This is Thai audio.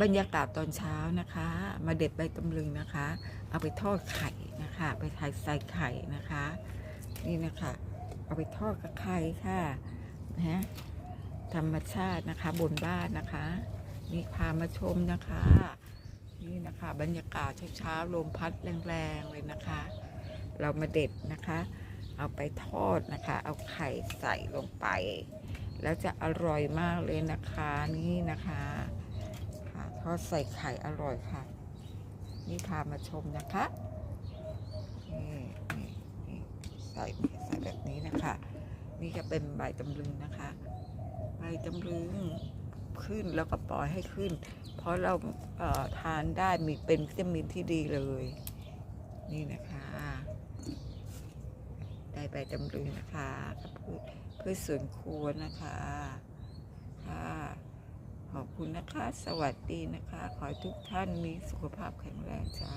บรรยากาศตอนเช้านะคะ มาเด็ดใบตำลึงนะคะ เอาไปทอดไข่นะคะ ไปทายใส่ไข่นะคะ นี่นะคะ เอาไปทอดกับไข่ค่ะนะฮะธรรมชาตินะคะบนบ้านนะคะนี่พามาชมนะคะ นี่นะคะ บรรยากาศเช้าๆลมพัดแรงๆเลยนะคะ เรามาเด็ดนะคะ เอาไปทอดนะคะ เอาไข่ใส่ลงไป แล้วจะอร่อยมากเลยนะคะนี่นะคะค่ะ ทอดใส่ไข่อร่อยค่ะ นี่พามาชมนะคะนี่ใส่ใส่แบบนี้นะคะ นี่จะเป็นใบตำลึงนะคะ ใบตำลึงขึ้นแล้วก็ปล่อยให้ขึ้น เพราะเราเทานได้มีเป็นวิตามินที่ดีเลย นี่นะคะได้ใบตำลึงนะคะพืชพืชสวนครัวนะคะ คุณนะคะ สวัสดีนะคะ ขอให้ทุกท่านมีสุขภาพแข็งแรงจ้า